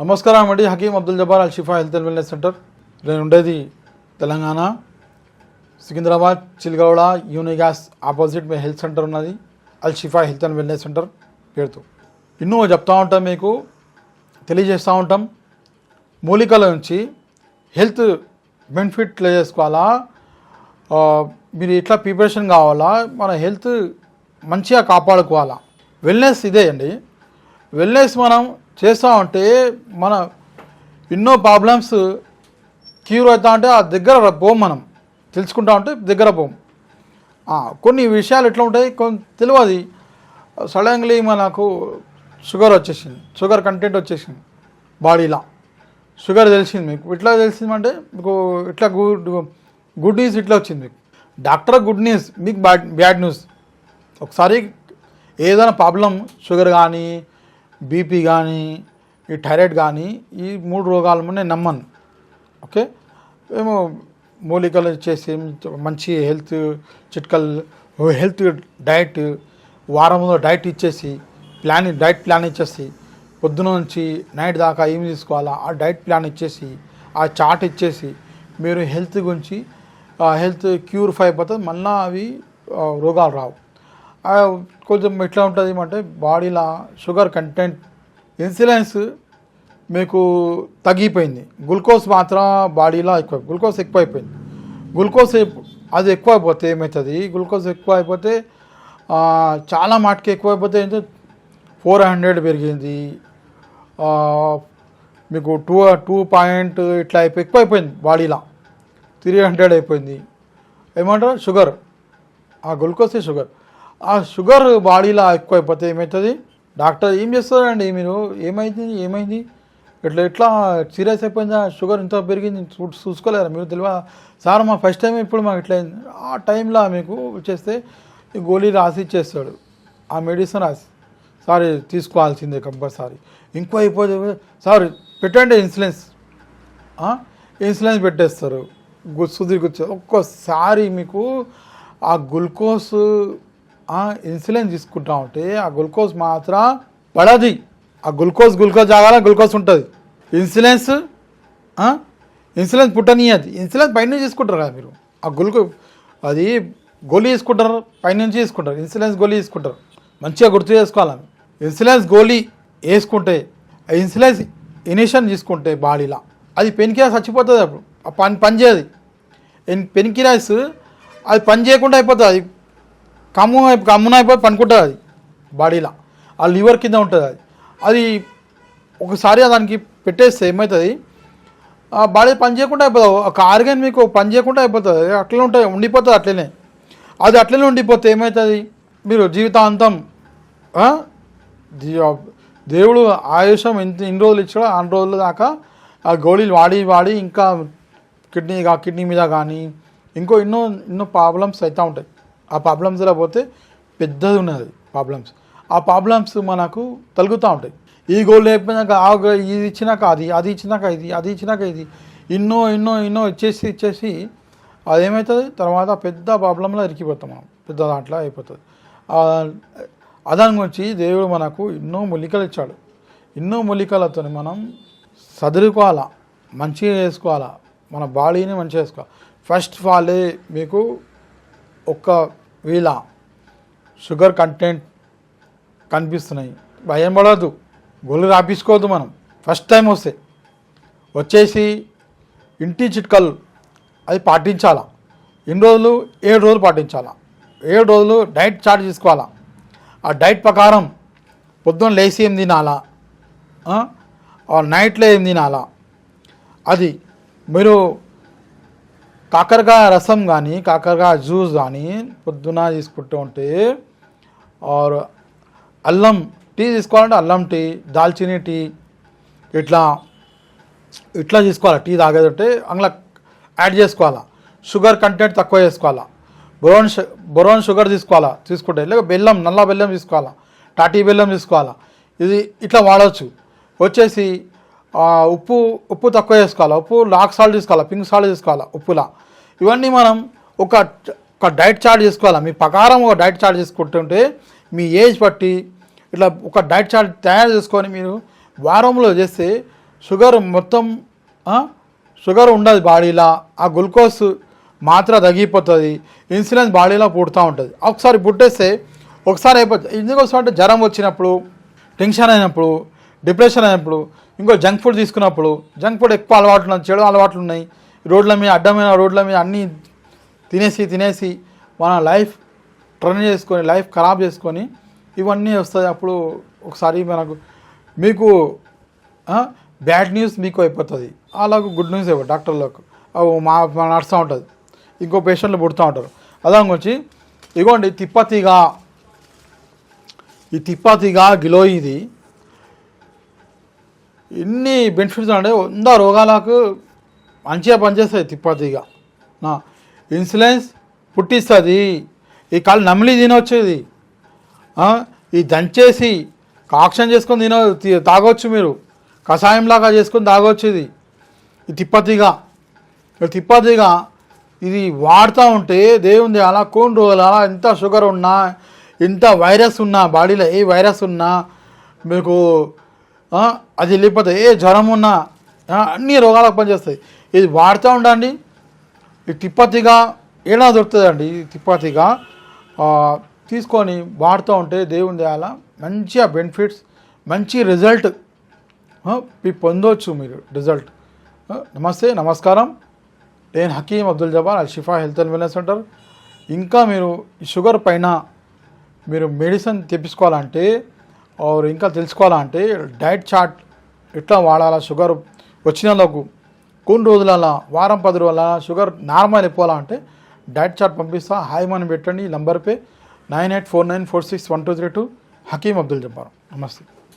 నమస్కారం అండి. Hakeem Abdul Jabbar Al Shifa health and wellness center. నేను ఉండేది తెలంగాణ సికింద్రాబాద్ చిల్గౌడ యూనిగాస్ ఆపోజిట్ మీ హెల్త్ సెంటర్ ఉన్నది. Al Shifa health and wellness centre పేరుతో. ఎన్నో చెప్తా ఉంటాం మీకు తెలియజేస్తూ ఉంటాం. మూలికల నుంచి హెల్త్ బెనిఫిట్ చేసుకోవాలా? మీరు ఎట్లా ప్రిపరేషన్ కావాలా? మన హెల్త్ మంచిగా కాపాడుకోవాలా? వెల్నెస్ ఇదే అండి. వెల్నెస్ మనం చేస్తామంటే మన ఎన్నో ప్రాబ్లమ్స్ క్యూర్ అవుతా ఉంటే ఆ దగ్గర పోం మనం. తెలుసుకుంటా ఉంటే దగ్గర పోం. కొన్ని విషయాలు ఎట్లా ఉంటాయి? కొన్ని తెలియదు సడన్లీ మనకు షుగర్ వచ్చేసింది. షుగర్ కంటెంట్ వచ్చేసింది. బాడీలో. షుగర్ తెలిసింది మీకు. ఇట్లా తెలిసిందంటే మీకు ఇట్లా గుడ్ గుడ్ న్యూస్ ఇట్లా వచ్చింది మీకు. డాక్టర్ గుడ్ న్యూస్ మీకు బ్యాడ్ బ్యాడ్ న్యూస్. ఒకసారి ఏదైనా ప్రాబ్లం షుగర్ కానీ బీపీ కానీ ఈ థైరాయిడ్ కానీ ఈ మూడు రోగాలు నేను నమ్మను. ఓకే? మేము మూలికలు ఇచ్చేసి మంచి హెల్త్ చిట్కలు హెల్త్ డైట్ వారంలో డైట్ ఇచ్చేసి ప్లాన్ డైట్ ప్లాన్ ఇచ్చేసి పొద్దున నుంచి నైట్ దాకా ఏం తీసుకోవాలా ఆ డైట్ ప్లాన్ ఇచ్చేసి ఆ చార్ట్ ఇచ్చేసి మీరు హెల్త్ గురించి హెల్త్ క్యూరిఫై అయిపోతుంది మళ్ళీ అవి రోగాలు రావు. కొంచెం ఎట్లా ఉంటుంది అంటే బాడీలో షుగర్ కంటెంట్ ఇన్సులిన్స్ మీకు తగ్గిపోయింది. గ్లూకోజ్ మాత్రం బాడీలో ఎక్కువ గ్లూకోజ్ ఎక్కువ అయిపోయింది గ్లూకోజ్ అది ఎక్కువ అయిపోతే ఏమవుతుంది గ్లూకోజ్ ఎక్కువ అయిపోతే చాలా మాటకి ఎక్కువ అయిపోతే ఏంటంటే ఫోర్ హండ్రెడ్ పెరిగింది. మీకు టూ టూ పాయింట్ ఇట్లా అయిపోయి ఎక్కువ అయిపోయింది బాడీలో. త్రీ హండ్రెడ్ అయిపోయింది. ఏమంటారు? షుగర్. ఆ గ్లూకోజ్ షుగర్. ఆ షుగర్ బాడీలో ఎక్కువ అయిపోతే ఏమవుతుంది డాక్టర్ ఏం చేస్తారండి? మీరు ఏమైంది? ఏమైంది? ఇట్లా ఎట్లా సీరియస్ అయిపోయిందా? షుగర్ ఇంత పెరిగింది చూ- చూసుకోలేరా మీరు తెలియదా సార్ మా ఫస్ట్ టైం ఇప్పుడు మాకు ఇట్లా ఆ టైంలో మీకు చేస్తే గోళీ రాసి ఇచ్చేస్తాడు. ఆ మెడిసిన్ రాసి. సార్ తీసుకోవాల్సిందే కంపల్సరీ. ఇంకో అయిపోతే సార్ పెట్టండి ఇన్సులిన్స్. ఇన్సులెన్స్ ఇన్సులిన్స్ పెట్టేస్తారు. గు- సుధీర్ కూర్చో ఒక్కోసారి మీకు ఆ గ్లూకోజ్ ఇన్సులిన్ తీసుకుంటా ఉంటే ఆ గ్లూకోజ్ మాత్రం పడది. ఆ గ్లూకోజ్ గ్లూకోజ్ జాగాల గ్లూకోజ్ ఉంటుంది. ఇన్సులిన్స్ ఆ? ఇన్సులిన్స్ పుట్టనీయది. ఇన్సులిన్స్ పైన తీసుకుంటారు కదా మీరు. ఆ గ్లూకో అది గోళీ తీసుకుంటారు పైనుంచి తీసుకుంటారు. ఇన్సులిన్స్ గోళీ తీసుకుంటారు. మంచిగా గుర్తు చేసుకోవాలి? ఇన్సులిన్స్ గోళీ వేసుకుంటే ఆ ఇన్సులిన్స్ ఇనిషన్ తీసుకుంటే బాడీలో అది పెన్కిరాస్ చచ్చిపోతుంది అప్పుడు. ఆ పని పని చేయదు. పెన్కిరాస్ అది పని చేయకుండా అయిపోతుంది. అది కమ్ము కమ్మున అయిపోయి పనుకుంటుంది అది బాడీలో. ఆ లివర్ కింద ఉంటుంది అది. అది ఒకసారి దానికి పెట్టేస్తే ఏమవుతుంది ఆ బాడీ పని చేయకుండా అయిపోతుంది ఒక ఆర్గన్ మీకు పని చేయకుండా అయిపోతుంది. అట్లనే ఉంటుంది ఉండిపోతుంది అట్లనే. అది అట్లనే ఉండిపోతే ఏమవుతుంది మీరు జీవితాంతం దేవుడు ఆయుషం ఎంత ఇన్ని రోజులు ఇచ్చాడో అన్ని రోజుల దాకా ఆ గోళీలు వాడి వాడి ఇంకా కిడ్నీ కిడ్నీ మీద కానీ ఇంకో ఎన్నో ఎన్నో ప్రాబ్లమ్స్ అవుతూ ఉంటాయి. ఆ ప్రాబ్లమ్స్లో పోతే పెద్దది ఉన్నది ప్రాబ్లమ్స్ ఆ ప్రాబ్లమ్స్ మనకు తలుగుతూ ఉంటాయి. ఈ గోల్ అయిపోయినాక ఆ గో- ఇది ఇచ్చినాక అది అది ఇచ్చినాక ఇది అది ఇచ్చినాక ఇది. ఎన్నో ఎన్నో ఎన్నో ఇచ్చేసి ఇచ్చేసి అదేమవుతుంది తర్వాత పెద్ద ప్రాబ్లంలో ఇరికిపోతాం మనం. పెద్ద దాంట్లో అయిపోతుంది. అదాని గురించి దేవుడు మనకు ఎన్నో మూలికలు ఇచ్చాడు. ఎన్నో మూలికలతో మనం చదువుకోవాలా మంచిగా చేసుకోవాలా? మన బాడీని మంచిగా చేసుకోవాలి? ఫస్ట్ ఆఫ్ ఆల్ మీకు ఒక్క షుగర్ కంటెంట్ కనిపిస్తున్నాయి భయం పడవద్దు. గొల్లు రాపించుకోవద్దు మనం. ఫస్ట్ టైం వస్తే. వచ్చేసి ఇంటి చిట్కలు అది పాటించాలా? ఎన్ని రోజులు? ఏడు రోజులు పాటించాలా? ఏడు రోజులు డైట్ చార్ట్ చేసుకోవాలా ఆ డైట్ ప్రకారం పొద్దున్న లేచి ఏం తినాలా? నైట్లో ఏం తినాలా? అది మీరు కాకరకాయ రసం కానీ కాకరకాయ జ్యూస్ కానీ పొద్దున తీసుకుంటూ ఉంటే ఆర్ అల్లం టీ తీసుకోవాలంటే అల్లం టీ దాల్చిని టీ ఇట్లా ఇట్లా తీసుకోవాలి టీ తాగేదంటే అందులో యాడ్ చేసుకోవాలా షుగర్ కంటెంట్ తక్కువ చేసుకోవాలా బొరోన్ బొరోన్ షుగర్ తీసుకోవాలా తీసుకుంటే లేక బెల్లం నల్ల బెల్లం తీసుకోవాలా టాటీ బెల్లం తీసుకోవాలా ఇది ఇట్లా వాడవచ్చు వచ్చేసి ఉప్పు ఉప్పు తక్కువ చేసుకోవాలి ఉప్పు లాక్ సాల్ట్ తీసుకోవాలా? పింక్ సాల్ట్ తీసుకోవాలా? ఉప్పులా? ఇవన్నీ మనం ఒక ఒక డైట్ చార్ట్ చేసుకోవాలా? మీ ప్రకారం ఒక డైట్ చార్ట్ చేసుకుంటుంటే మీ ఏజ్ బట్టి ఇట్లా ఒక డైట్ చార్ట్ తయారు చేసుకొని మీరు వారంలో చేస్తే షుగర్ మొత్తం షుగర్ ఉండదు బాడీలో. ఆ గ్లూకోజ్ మాత్ర తగ్గిపోతుంది. ఇన్సులిన్ బాడీలో పుడుతూ ఉంటుంది. ఒకసారి పుట్టేస్తే ఒకసారి అయిపోతుంది ఎందుకోసం అంటే జ్వరం వచ్చినప్పుడు టెన్షన్ అయినప్పుడు డిప్రెషన్ అయినప్పుడు ఇంకో జంక్ ఫుడ్ తీసుకున్నప్పుడు జంక్ ఫుడ్ ఎక్కువ అలవాట్లు చెడు అలవాట్లు ఉన్నాయి. రోడ్ల మీద అడ్డమైన రోడ్ల మీద అన్నీ తినేసి తినేసి మన లైఫ్ టర్న్ చేసుకొని లైఫ్ ఖరాబ్ చేసుకొని ఇవన్నీ వస్తాయి. అప్పుడు ఒకసారి మనకు మీకు బ్యాడ్ న్యూస్ మీకు అయిపోతుంది. అలాగే గుడ్ న్యూస్ అయిపోతుంది డాక్టర్లకు. మా నడుస్తూ ఉంటుంది. ఇంకో పేషెంట్లు పుడుతూ ఉంటారు. అదే ఇగోండి తిప్పతిగా ఈ తిప్పతిగా గిలో ఇది ఎన్ని బెనిఫిట్స్ అంటే వంద రోగాలకు మంచిగా పనిచేస్తుంది తిప్పతిగా. నా ఇన్సులిన్స్ పుట్టిస్తుంది. ఈ కాళ్ళు నమిలి తినొచ్చేది. ఈ దంచేసి కాక్షన్ చేసుకొని తిన తాగొచ్చు మీరు. కషాయంలాగా చేసుకొని తాగొచ్చేది. ఈ తిప్పతిగా. తిప్పతిగా ఇది వాడుతూ ఉంటే దేవుంది అలా కొన్ని రోజులు అలా ఎంత షుగర్ ఉన్నా ఎంత వైరస్ ఉన్నా బాడీలో ఏ వైరస్ ఉన్నా మీకు అది వెళ్ళిపోతాయి ఏ జ్వరం ఉన్నా అన్ని రోగాలకు పనిచేస్తాయి. ఇది వాడుతూ ఉండండి. ఈ తిప్పతిగా ఏడా దొరుకుతుందండి? ఈ తిప్పతిగా తీసుకొని వాడుతూ ఉంటే దేవుని దయాల మంచిగా బెనిఫిట్స్ మంచి రిజల్ట్ మీ పొందవచ్చు మీరు రిజల్ట్ నమస్తే నమస్కారం. నేను Hakeem Abdul Jabbar Al Shifa health and wellness centre. ఇంకా మీరు షుగర్ పైన మీరు మెడిసిన్ తెప్పించుకోవాలంటే ఆర్ ఇంకా తెలుసుకోవాలంటే డైట్ చార్ట్ ఎట్లా వాడాలా షుగర్ వచ్చినందుకు కొన్ని రోజులలో వారం పది రోజుల షుగర్ నార్మల్ అయిపోవాలంటే డైట్ చార్ట్ పంపిస్తా. హాయ్ మనం పెట్టండి. ఈ నంబర్పై nine eight four nine four six one two three two Hakeem Abdul Jabbar. నమస్తే.